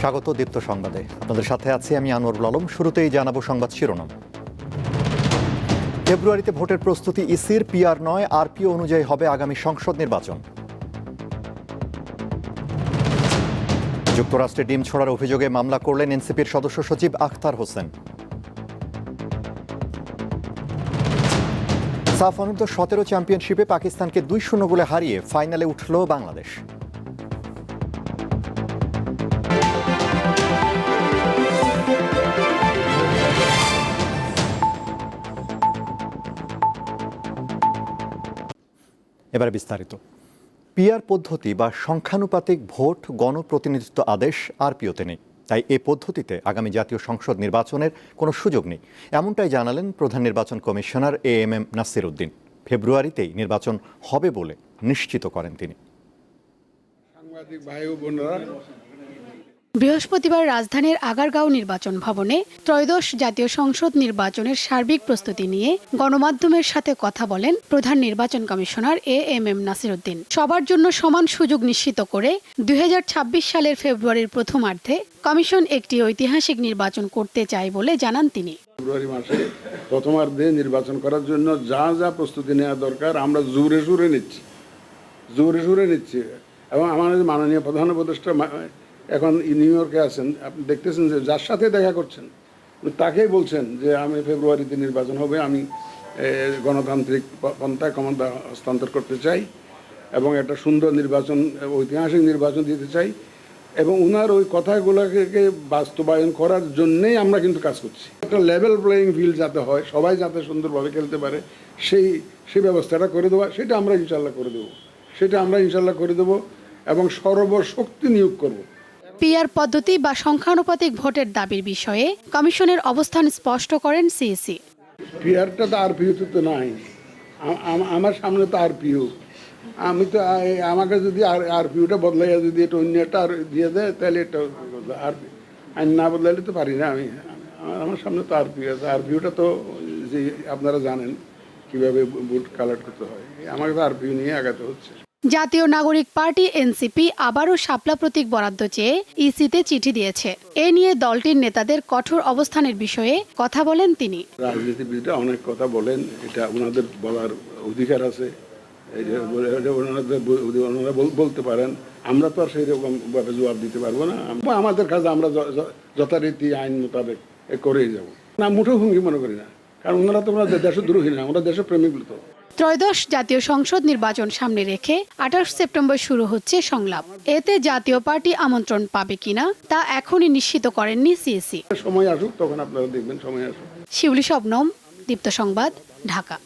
স্বাগত দীপ্ত সংবাদে। আপনাদের সাথে আছি আমি আনোয়ারুল আলম। শুরুতেই জানাব সংবাদ শিরোনাম। ফেব্রুয়ারিতে ভোটের প্রস্তুতি ইসির, পিআর নয়, আরপিও অনুযায়ী হবে আগামী সংসদ নির্বাচন। যুক্তরাষ্ট্রে ডিম ছড়ার অভিযোগে মামলা করলেন এনসিপির সদস্য সচিব আখতার হোসেন। সাফ অনূর্ধ্ব সতেরো চ্যাম্পিয়নশিপে পাকিস্তানকে দুই শূন্য গোলে হারিয়ে ফাইনালে উঠল বাংলাদেশ। এবারে বিস্তারিত। পিআর পদ্ধতি বা সংখ্যানুপাতিক ভোট, গণপ্রতিনিধিত্ব আদেশ আরপিওতে নেই। তাই এ পদ্ধতিতে আগামী জাতীয় সংসদ নির্বাচনের কোনো সুযোগ নেই। এমনটাই জানালেন প্রধান নির্বাচন commissioner A M M Nasir Uddin. ফেব্রুয়ারিতেই নির্বাচন হবে বলে নিশ্চিত করেন তিনি। সাংবাদিক ভাই বৃহস্পতিবার রাজধানীর আগারগাঁও নির্বাচন ভবনে ত্রয়োদশ জাতীয় সংসদ নির্বাচনের সার্বিক প্রস্তুতি নিয়ে গণমাধ্যমের সাথে কথা বলেন প্রধান নির্বাচন commissioner A M M Nasiruddin. সবার জন্য সমান সুযোগ নিশ্চিত করে দুই সালের ফেব্রুয়ারির প্রথমার্ধে কমিশন একটি ঐতিহাসিক নির্বাচন করতে চায় বলে জানান তিনি। ফেব্রুয়ারি মাসে প্রথমার্ধে নির্বাচন করার জন্য যা যা প্রস্তুতি নেওয়া দরকার আমরা জোরে সুরে নিচ্ছি। জোরে সুরে নিচ্ছি। এবং আমাদের মাননীয় প্রধান উপদেষ্টা এখন নিউ ইয়র্কে আছেন, আপনি দেখতেছেন যে যার সাথে দেখা করছেন তাকেই বলছেন যে আমি ফেব্রুয়ারিতে নির্বাচন হবে, আমি গণতান্ত্রিক পন্থায় ক্ষমতা হস্তান্তর করতে চাই এবং একটা সুন্দর নির্বাচন, ঐতিহাসিক নির্বাচন দিতে চাই এবং উনার ওই কথাগুলোকে বাস্তবায়ন করার জন্যেই আমরা কিন্তু কাজ করছি। একটা লেভেল প্লেয়িং ফিল্ড যাতে হয়, সবাই যাতে সুন্দরভাবে খেলতে পারে, সেই সেই ব্যবস্থাটা করে দেওয়া, সেটা আমরা ইনশাল্লাহ করে দেবো। সেটা আমরা ইনশাল্লাহ করে দেবো এবং সর্বশক্তি নিয়োগ করব। পিআর পদ্ধতি বা সংখ্যানুপাতিক ভোটের দাবির বিষয়ে কমিশনের অবস্থান স্পষ্ট করেন সিইসি। পিয়ারটা তো আর পিউ তো নাই। আমার সামনে তো আর পিউ আমি তো আমাকে যদি আর আর পিউটা বদলাইয়া যদি এটা অন্য একটা আর দিয়ে দেয়, তাহলে এটা আর আইন না বদলাইলে তো পারি না আমি। আমার- আমার সামনে তো আর পিউ আছে। আর পিউটা তো যে আপনারা জানেন কীভাবে বুট কালেক্ট করতে হয়। আমাকে তো আর পিউ নিয়ে আগাতে হচ্ছে। জাতীয় নাগরিক পার্টি এনসিপি আবারও শাপলা প্রতীক বরাদ্দ চেয়ে ইসিতে চিঠি দিয়েছে। এ নিয়ে দলটির নেতাদের কঠোর অবস্থানের বিষয়ে কথা বলেন তিনি। রাজনীতিবিদরা অনেক কথা বলেন, এটা ওনাদের বলার অধিকার আছে। ওনারা বলতে পারেন। আমরা তো আর সেই রকম ভাবে জবাব দিতে পারব না। আম- আমাদের কাজ আমরা যথারীতি আইন মোতাবেক করেই যাব। না মুঠো ভঙ্গি মনে করি না। কারণ ওনারা তো, ওনারা দেশদ্রোহী না ওরা দেশপ্রেমিক তো। ত্রয়োদশ জাতীয় সংসদ নির্বাচন সামনে রেখে আঠাশ সেপ্টেম্বর শুরু হচ্ছে সংলাপ। এতে জাতীয় পার্টি আমন্ত্রণ পাবে কিনা তা এখনই নিশ্চিত করেননি সিএসি। সময় আসুক তখন আপনারা দেখবেন সময় আসুক। শিউলি শবনম দীপ্ত সংবাদ ঢাকা।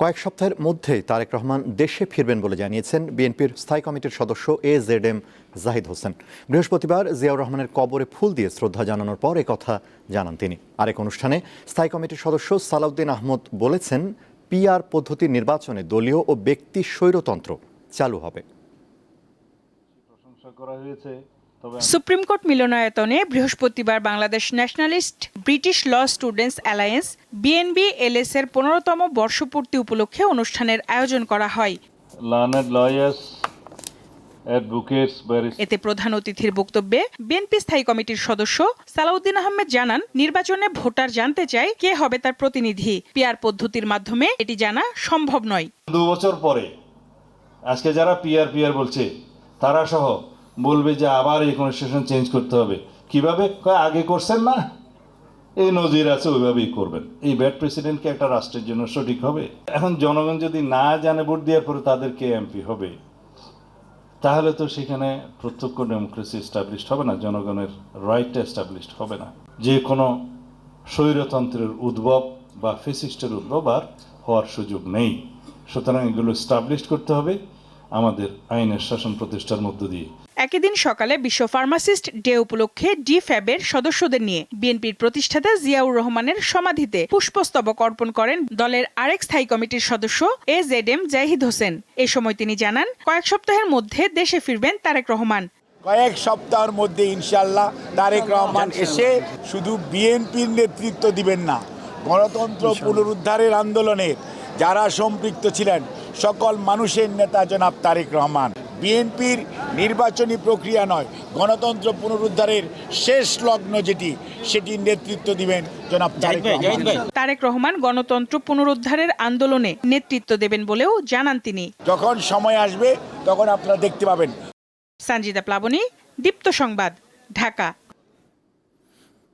কয়েক সপ্তাহের মধ্যেই তারেক রহমান দেশে ফিরবেন বলে জানিয়েছেন বিএনপির স্থায়ী কমিটির সদস্য A Z M Zahid Hossain. বৃহস্পতিবার জিয়াউর রহমানের কবরে ফুল দিয়ে শ্রদ্ধা জানানোর পর কথা জানান তিনি। আরেক অনুষ্ঠানে স্থায়ী কমিটির সদস্য সালাউদ্দিন আহমদ বলেছেন, পিআর পদ্ধতির নির্বাচনে দলীয় ও ব্যক্তি স্বৈরতন্ত্র চালু হবে। প্রশংসা করা হয়েছে সুপ্রিম কোর্ট মিলনায়তনে বৃহস্পতিবার Bangladesh nationalist British law students alliance BNB LS এর পনেরোতম বর্ষপূর্তি উপলক্ষে অনুষ্ঠানের আয়োজন করা হয়। এতে প্রধান অতিথির বক্তব্যে বিএনপি স্থায়ী কমিটির সদস্য সালাউদ্দিন আহমেদ জানান নির্বাচনে ভোটার জানতে চায় কে হবে তার প্রতিনিধি। পিআর পদ্ধতির মাধ্যমে এটি জানা সম্ভব নয়। দু বছর পরে আজকে যারা পিআর পিআর বলছে তারা সহ বলবে যে আবার এই কনস্টিটিউশন চেঞ্জ করতে হবে। কীভাবে? আগে করছেন না? এই নজির আছে, ওইভাবেই করবেন। এই ব্যাড প্রেসিডেন্টকে একটা রাষ্ট্রের জন্য সঠিক হবে। এখন জনগণ যদি না জানে ভোট দেওয়ার পরে তাদেরকে এমপি হবে? তাহলে তো সেখানে প্রত্যক্ষ ডেমোক্রেসি এস্টাবলিশড হবে না, জনগণের রাইটটা এস্টাবলিশড হবে না। যে কোনো স্বৈরতন্ত্রের উদ্ভব বা ফেসিস্টের উদ্ভব আর হওয়ার সুযোগ নেই। সুতরাং এগুলো এস্টাবলিশড করতে হবে। আমাদের আইনের শাসন প্রতিষ্ঠার মধ্য দিয়ে। একই দিন সকালে বিশ্ব ফার্মাসিস্ট ডে উপলক্ষে ডি ফ্যাবের সদস্যদের নিয়ে বিএনপির প্রতিষ্ঠাতা জিয়াউর রহমানের সমাধিতে পুষ্পস্তবক অর্পণ করেন দলের আরেক স্থায়ী কমিটির সদস্য A Z M Zahid Hossain. এ সময় তিনি জানান কয়েক সপ্তাহের মধ্যে দেশে ফিরবেন তারেক রহমান। কয়েক সপ্তাহের মধ্যে ইনশাল্লাহ তারেক রহমান এসে শুধু বিএনপির নেতৃত্ব দিবেন না গণতন্ত্র পুনরুদ্ধারের আন্দোলনের যারা সম্পৃক্ত ছিলেন সকল মানুষের নেতা জনাব তারেক রহমান। বিএনপির নির্বাচনী প্রক্রিয়া নয় গণতন্ত্র পুনরুদ্ধারের শেষ লগ্ন যেটি সেটি নেতৃত্ব দিবেন জনাব তারেক তারেক রহমান গণতন্ত্র পুনরুদ্ধারের আন্দোলনে নেতৃত্ব দেবেন বলেও জানান তিনি। যখন সময় আসবে তখন আপনারা দেখতে পাবেন। সঞ্জিতা প্লাবনী দীপ্ত সংবাদ ঢাকা।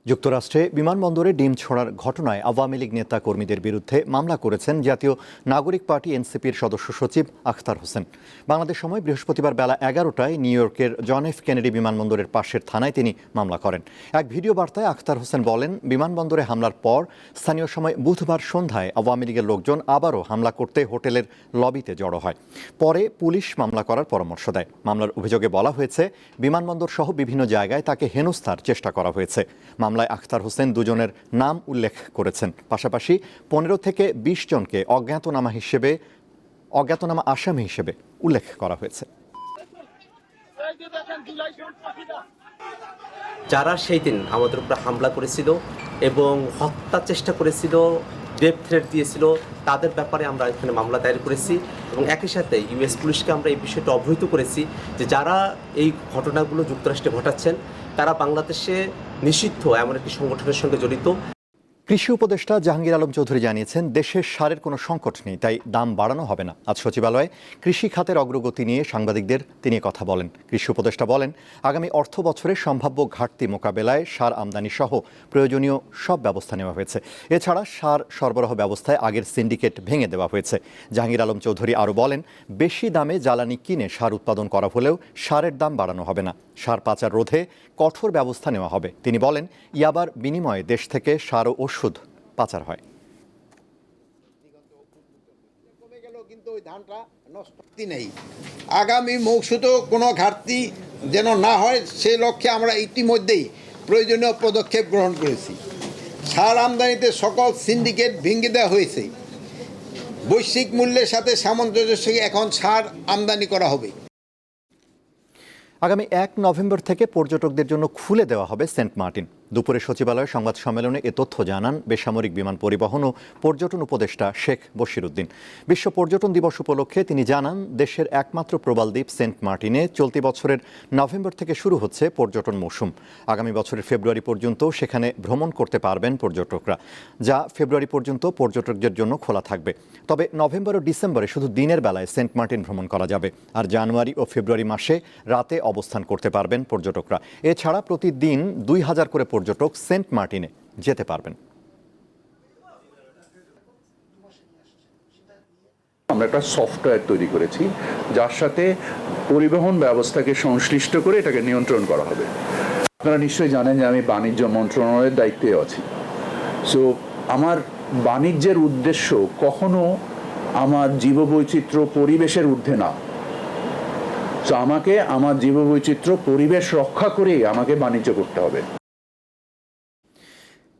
যুক্তরাষ্ট্রে বিমানবন্দরে ডিম ছোড়ার ঘটনায় আওয়ামী লীগ নেতা কর্মীদের বিরুদ্ধে মামলা করেছেন জাতীয় নাগরিক পার্টি এনসিপির সদস্য সচিব আখতার হোসেন। বাংলাদেশ সময় বৃহস্পতিবার বেলা এগারোটায় নিউ ইয়র্কের জন এফ কেনেডি বিমানবন্দরের পাশের থানায় তিনি মামলা করেন। এক ভিডিও বার্তায় আখতার হোসেন বলেন, বিমানবন্দরে হামলার পর স্থানীয় সময় বুধবার সন্ধ্যায় আওয়ামী লীগের লোকজন আবারও হামলা করতে হোটেলের লবিতে জড়ো হয়। পরে পুলিশ মামলা করার পরামর্শ দেয়। মামলার অভিযোগে বলা হয়েছে, বিমানবন্দর সহ বিভিন্ন জায়গায় তাকে হেনস্থার চেষ্টা করা হয়েছে। মামলায় আখতার হোসেন দুজনের নাম উল্লেখ করেছেন। পাশাপাশি পনেরো থেকে বিশ জনকে অজ্ঞাতনামা হিসেবে, অজ্ঞাতনামা আসামি হিসেবে উল্লেখ করা হয়েছে। যারা সেই দিন আমাদের উপরে হামলা করেছিল এবং হত্যা চেষ্টা করেছিল ডেপ থ্রেট দিয়েছিল, তাদের ব্যাপারে আমরা এখানে মামলা দায়ের করেছি এবং একই সাথে ইউএস পুলিশকে আমরা এই বিষয়টা অবহিত করেছি যে যারা এই ঘটনাগুলো যুক্তরাষ্ট্রে ঘটাচ্ছেন তারা বাংলাদেশে নিষিদ্ধ এমন একটি সংগঠনের সঙ্গে জড়িত। কৃষি উপদেষ্টা জাহাঙ্গীর আলম চৌধুরী জানিয়েছেন দেশের সারের কোনো সংকট নেই, তাই দাম বাড়ানো হবে না। আজ সচিবালয়ে কৃষি খাতের অগ্রগতি নিয়ে সাংবাদিকদের তিনি কথা বলেন। কৃষি উপদেষ্টা বলেন, আগামী অর্থ বছরে সম্ভাব্য ঘাটতি মোকাবেলায় সার আমদানি সহ প্রয়োজনীয় সব ব্যবস্থা নেওয়া হয়েছে। এছাড়া সার সরবরাহ ব্যবস্থায় আগের সিন্ডিকেট ভেঙে দেওয়া হয়েছে। জাহাঙ্গীর আলম চৌধুরী আরও বলেন, বেশি দামে জ্বালানি কিনে সার উৎপাদন করা হলেও সারের দাম বাড়ানো হবে না। সার পাচার রোধে কঠোর ব্যবস্থা নেওয়া হবে। তিনি বলেন, ইয়াবার বিনিময়ে দেশ থেকে সার ও ওষুধ পাচার হয়। কিন্তু ওই ধানটা নষ্ট নেই। আগামী মৌসুমেও কোনো ঘাটতি যেন না হয় সে লক্ষ্যে আমরা ইতিমধ্যেই প্রয়োজনীয় পদক্ষেপ গ্রহণ করেছি। সার আমদানিতে সকল সিন্ডিকেট ভেঙে দেওয়া হয়েছে। বৈশ্বিক মূল্যের সাথে সামঞ্জস্য এখন সার আমদানি করা হবে। আগামী এক নভেম্বর থেকে পর্যটকদের জন্য খুলে দেওয়া হবে সেন্ট মার্টিন। দুপুরে সচিবালয়ে সংবাদ সম্মেলনে এ তথ্য জানান বেসামরিক বিমান পরিবহন ও পর্যটন উপদেষ্টা শেখ বশিরুদ্দিন। বিশ্ব পর্যটন দিবস উপলক্ষে তিনি জানান, দেশের একমাত্র প্রবাল দ্বীপ সেন্ট মার্টিনে চলতি বছরের নভেম্বর থেকে শুরু হচ্ছে পর্যটন মৌসুম। আগামী বছরের ফেব্রুয়ারি পর্যন্ত সেখানে ভ্রমণ করতে পারবেন পর্যটকরা, যা ফেব্রুয়ারি পর্যন্ত পর্যটকদের জন্য খোলা থাকবে। তবে নভেম্বর ও ডিসেম্বরে শুধু দিনের বেলায় সেন্ট মার্টিন ভ্রমণ করা যাবে, আর জানুয়ারি ও ফেব্রুয়ারি মাসে রাতে অবস্থান করতে পারবেন পর্যটকরা। এছাড়া প্রতিদিন দুই হাজার করে পর্যটক সেন্ট মার্টিনে যেতে পারবেন। আমরা একটা সফটওয়্যার তৈরি করেছি, যার সাথে পরিবহন ব্যবস্থাকে সংশ্লিষ্ট করে এটাকে নিয়ন্ত্রণ করা হবে। আপনারা নিশ্চয়ই জানেন যে আমি বাণিজ্য মন্ত্রণালয়ের দায়িত্বে আছি। সো আমার বাণিজ্যের উদ্দেশ্য কখনো আমার জীববৈচিত্র্য পরিবেশের ঊর্ধ্বে না। তো আমাকে আমার জীববৈচিত্র্য পরিবেশ রক্ষা করেই আমাকে বাণিজ্য করতে হবে।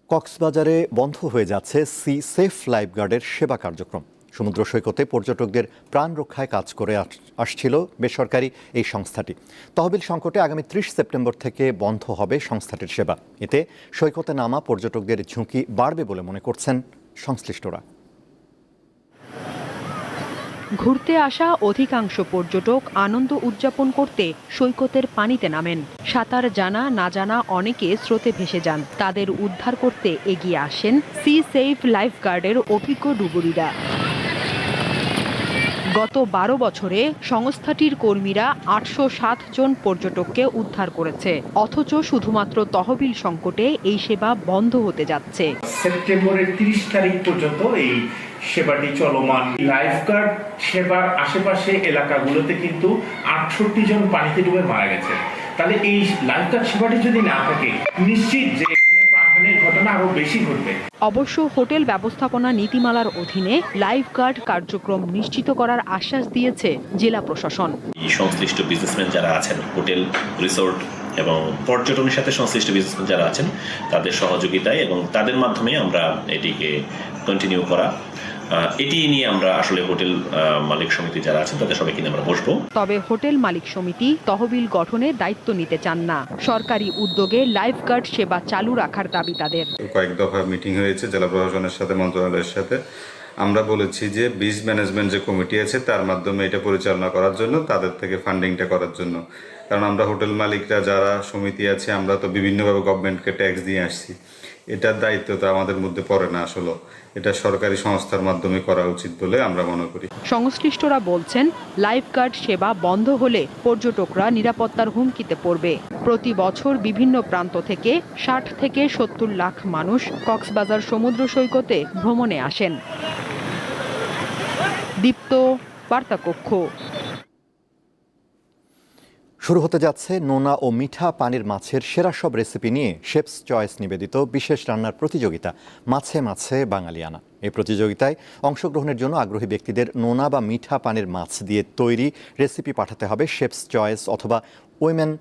কক্সবাজারে বন্ধ হয়ে যাচ্ছে সি সেফ লাইফগার্ডের সেবা কার্যক্রম। সমুদ্র সৈকতে পর্যটকদের প্রাণ রক্ষায় কাজ করে আস- আসছিল বেসরকারি এই সংস্থাটি। তহবিল সংকটে আগামী ত্রিশ সেপ্টেম্বর থেকে বন্ধ হবে সংস্থাটির সেবা। এতে সৈকতে নামা পর্যটকদের ঝুঁকি বাড়বে বলে মনে করছেন সংশ্লিষ্টরা। ঘুরতে আসা অধিকাংশ পর্যটক আনন্দ উদযাপন করতে সৈকতের পানিতে নামেন। সাঁতার জানা, না জানা অনেকে স্রোতে ভেসে যান। তাদের উদ্ধার করতে এগিয়ে আসেন সি সেফ লাইফগার্ডের অভিজ্ঞ ডুবুরিরা। গত বারো বছরে সংস্থাটির কর্মীরা আটশো সাত জন পর্যটককে উদ্ধার করেছে। অথচ শুধুমাত্র তহবিল সংকটে এই সেবা বন্ধ হতে যাচ্ছে। সেপ্টেম্বরের তিরিশ তারিখ পর্যন্ত এই সেবাটি চলমান। লাইফগার্ড সেবার আশেপাশে এলাকাগুলোতে কিন্তু আটষট্টি জন পানিতে ডুবে মারা গেছে। তাহলে এই লাইফগার্ড সেবাটি যদি না থাকে নিশ্চিত যে ঘটনা আরও বেশি ঘটবে। অবশ্য হোটেল ব্যবস্থাপনা নীতিমালার অধীনে লাইফগার্ড কার্যক্রম নিশ্চিত করার আশ্বাস দিয়েছে জেলা প্রশাসন। সংশ্লিষ্ট বিজনেসম্যান যারা আছেন হোটেল রিসোর্ট এবং পর্যটনের সাথে সংশ্লিষ্ট বিজনেসম্যান যারা আছেন তাদের সহযোগিতায় এবং তাদের মাধ্যমে আমরা এটিকে কন্টিনিউ করা এটি নিয়ে আমরা আসলে হোটেল মালিক সমিতি যারা আছেন তাদের সবাইকে নিয়ে আমরা বসবো। তবে হোটেল মালিক সমিতি তহবিল গঠনে দায়িত্ব নিতে চান না। সরকারি উদ্যোগে লাইফগার্ড সেবা চালু রাখার দাবি তাদের। কয়েক দফা মিটিং হয়েছে জেলা প্রশাসনের সাথে মন্ত্রণালয়ের সাথে। আমরা বলেছি যে বীজ ম্যানেজমেন্ট যে কমিটি আছে তার মাধ্যমে এটা পরিচালনা করার জন্য তাদের থেকে ফান্ডিংটা করার জন্য। কারণ আমরা হোটেল মালিকরা যারা সমিতি আছে আমরা তো বিভিন্নভাবে গভর্নমেন্টকে ট্যাক্স দিয়ে আসছি। এটার দায়িত্ব তো আমাদের মধ্যে পড়ে না আসলে। এটা সরকারি সংস্থার মাধ্যমে করা উচিত বলে আমরা মনে করি। সংশ্লিষ্টরা বলছেন লাইফ লাইফগার্ড সেবা বন্ধ হলে পর্যটকরা নিরাপত্তার হুমকিতে পড়বে। প্রতি বছর বিভিন্ন প্রান্ত থেকে ষাট থেকে সত্তর লাখ মানুষ কক্সবাজার সমুদ্র সৈকতে ভ্রমণে আসেন। দীপ্ত, বার্তাকক্ষ। শুরু হতে যাচ্ছে নোনা ও মিঠা পানির মাছের সেরা সব রেসিপি নিয়ে শেপস চয়েস নিবেদিত বিশেষ রান্নার প্রতিযোগিতা মাছে মাছে বাঙালিয়ানা। এই প্রতিযোগিতায় অংশগ্রহণের জন্য আগ্রহী ব্যক্তিদের নোনা বা মিঠা পানির মাছ দিয়ে তৈরি রেসিপি পাঠাতে হবে শেপস চয়েস অথবা women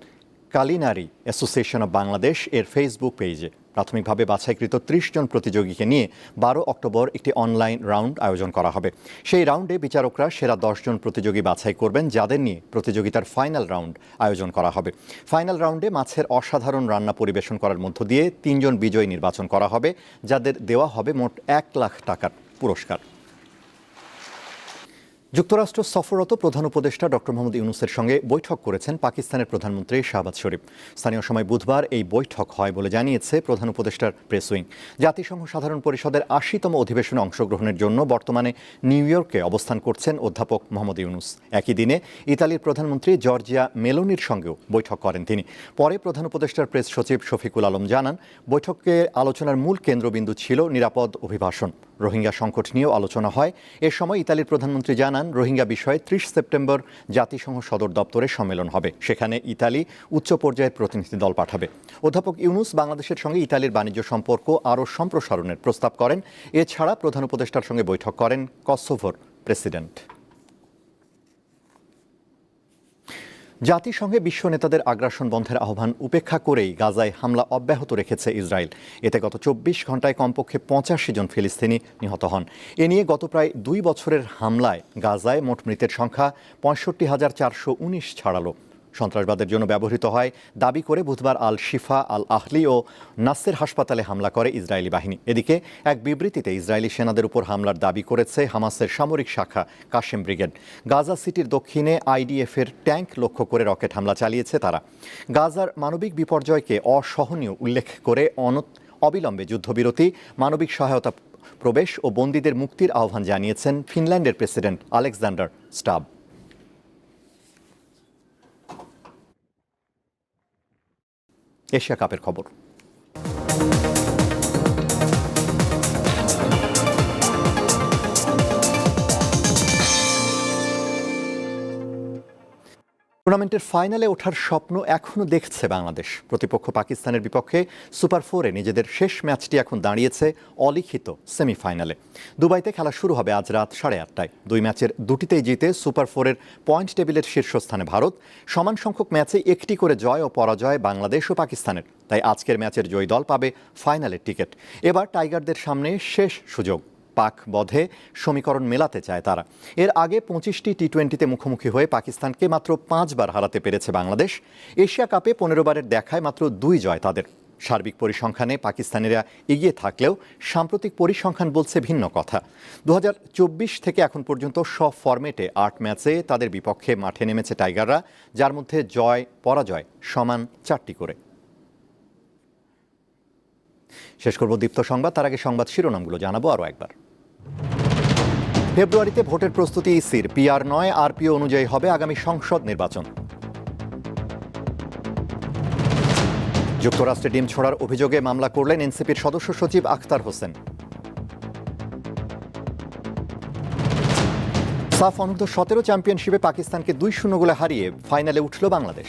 culinary association of Bangladesh এর ফেসবুক পেজে। প্রাথমিকভাবে বাছাইকৃত ত্রিশ জন প্রতিযোগীকে নিয়ে বারো অক্টোবর একটি অনলাইন রাউন্ড আয়োজন করা হবে। সেই রাউন্ডে বিচারকরা সেরা দশজন প্রতিযোগী বাছাই করবেন, যাদের নিয়ে প্রতিযোগিতার ফাইনাল রাউন্ড আয়োজন করা হবে। ফাইনাল রাউন্ডে মাছের অসাধারণ রান্না পরিবেশন করার মধ্য দিয়ে তিনজন বিজয়ী নির্বাচন করা হবে, যাদের দেওয়া হবে মোট এক লাখ টাকার পুরস্কার। যুক্তরাষ্ট্র সফররত প্রধান উপদেষ্টা ডক্টর মোহাম্মদ ইউনুসের সঙ্গে বৈঠক করেছেন পাকিস্তানের প্রধানমন্ত্রী শাহবাজ শরীফ। স্থানীয় সময় বুধবার এই বৈঠক হয় বলে জানিয়েছে প্রধান উপদেষ্টার প্রেস উইং। জাতিসংঘ সাধারণ পরিষদের আশিতম অধিবেশনে অংশগ্রহণের জন্য বর্তমানে নিউ ইয়র্কে অবস্থান করছেন অধ্যাপক মোহাম্মদ ইউনুস। একই দিনে ইতালির প্রধানমন্ত্রী জর্জিয়া মেলোনির সঙ্গেও বৈঠক করেন তিনি। পরে প্রধান উপদেষ্টার প্রেস সচিব শফিকুল আলম জানান, বৈঠকে আলোচনার মূল কেন্দ্রবিন্দু ছিল নিরাপদ অভিবাসন। রোহিঙ্গা সংকট নিয়েও আলোচনা হয়। এ সময় ইতালির প্রধানমন্ত্রী জানান, রোহিঙ্গা বিষয়ে ত্রিশ সেপ্টেম্বর জাতিসংঘ সদর দপ্তরে সম্মেলন হবে। সেখানে ইতালি উচ্চ পর্যায়ের প্রতিনিধি দল পাঠাবে। অধ্যাপক ইউনুস বাংলাদেশের সঙ্গে ইতালির বাণিজ্য সম্পর্ক আরও সম্প্রসারণের প্রস্তাব করেন। এছাড়া প্রধান উপদেষ্টার সঙ্গে বৈঠক করেন কসোভোর প্রেসিডেন্ট। জাতিসংঘে বিশ্ব নেতাদের আগ্রাসন বন্ধের আহ্বান উপেক্ষা করেই গাজায় হামলা অব্যাহত রেখেছে ইসরায়েল। এতে গত চব্বিশ ঘন্টায় কমপক্ষে পঁচাশি জন ফিলিস্তিনি নিহত হন। এ নিয়ে গত প্রায় দুই বছরের হামলায় গাজায় মোট মৃতের সংখ্যা পঁয়ষট্টি হাজার চারশো উনিশ ছাড়ালো। সন্ত্রাসবাদের জন্য ব্যবহৃত হয়। দাবি করে বুধবার আল শিফা আল আহলি ও নাসের হাসপাতালে হামলা করে ইসরায়েলি বাহিনী। এদিকে এক বিবৃতিতে ইসরায়েলি সেনাদের উপর হামলার দাবি করেছে হামাসের সামরিক শাখা কাশেম ব্রিগেড। গাজা সিটির দক্ষিণে আইডিএফের ট্যাঙ্ক লক্ষ্য করে রকেট হামলা চালিয়েছে তারা। গাজার মানবিক বিপর্যয়কে অসহনীয় উল্লেখ করে অনত অবিলম্বে যুদ্ধবিরতি, মানবিক সহায়তা প্রবেশ ও বন্দীদের মুক্তির আহ্বান জানিয়েছেন ফিনল্যান্ডের প্রেসিডেন্ট আলেকজান্ডার স্টাব। এশিয়া কাপের খবর। টুর্নামেন্টের ফাইনালে ওঠার স্বপ্ন এখনও দেখছে বাংলাদেশ। প্রতিপক্ষ পাকিস্তানের বিপক্ষে সুপার ফোরে নিজেদের শেষ ম্যাচটি এখন দাঁড়িয়েছে অলিখিত সেমিফাইনালে। দুবাইতে খেলা শুরু হবে আজ রাত সাড়ে আটটায়। দুই ম্যাচের দুটিতেই জিতে সুপার ফোরের পয়েন্ট টেবিলের শীর্ষস্থানে ভারত। সমান সংখ্যক ম্যাচে একটি করে জয় ও পরাজয় বাংলাদেশ ও পাকিস্তানের। তাই আজকের ম্যাচের জয়ী দল পাবে ফাইনালের টিকিট। এবার টাইগারদের সামনে শেষ সুযোগ। পাক বধে সমীকরণ মেলাতে চায় তারা। এর আগে পঁচিশটি টি টোয়েন্টিতে মুখোমুখি হয়ে পাকিস্তানকে মাত্র পাঁচবার হারাতে পেরেছে বাংলাদেশ। এশিয়া কাপে পনেরো বারের দেখায় মাত্র দুই জয় তাদের। সার্বিক পরিসংখ্যানে পাকিস্তানিরা এগিয়ে থাকলেও সাম্প্রতিক পরিসংখ্যান বলছে ভিন্ন কথা। দু হাজার চব্বিশ থেকে এখন পর্যন্ত সব ফরম্যাটে আট ম্যাচে তাদের বিপক্ষে মাঠে নেমেছে টাইগাররা, যার মধ্যে জয়, পরাজয় সমান চারটি করে। শেষ করব দীপ্ত সংবাদ, তার আগে সংবাদ শিরোনামগুলো জানাব আরও একবার। ফেব্রুয়ারিতে ভোটের প্রস্তুতি ইসির পিআর নয়, আরপিও অনুযায়ী হবে আগামী সংসদ নির্বাচন। যুক্তরাষ্ট্রে ডিম ছড়ার অভিযোগে মামলা করলেন এনসিপির সদস্য সচিব আখতার হোসেন। সাফ অনূর্ধ্ব সতেরো চ্যাম্পিয়নশিপে পাকিস্তানকে দুই শূন্য গোলে হারিয়ে ফাইনালে উঠল বাংলাদেশ।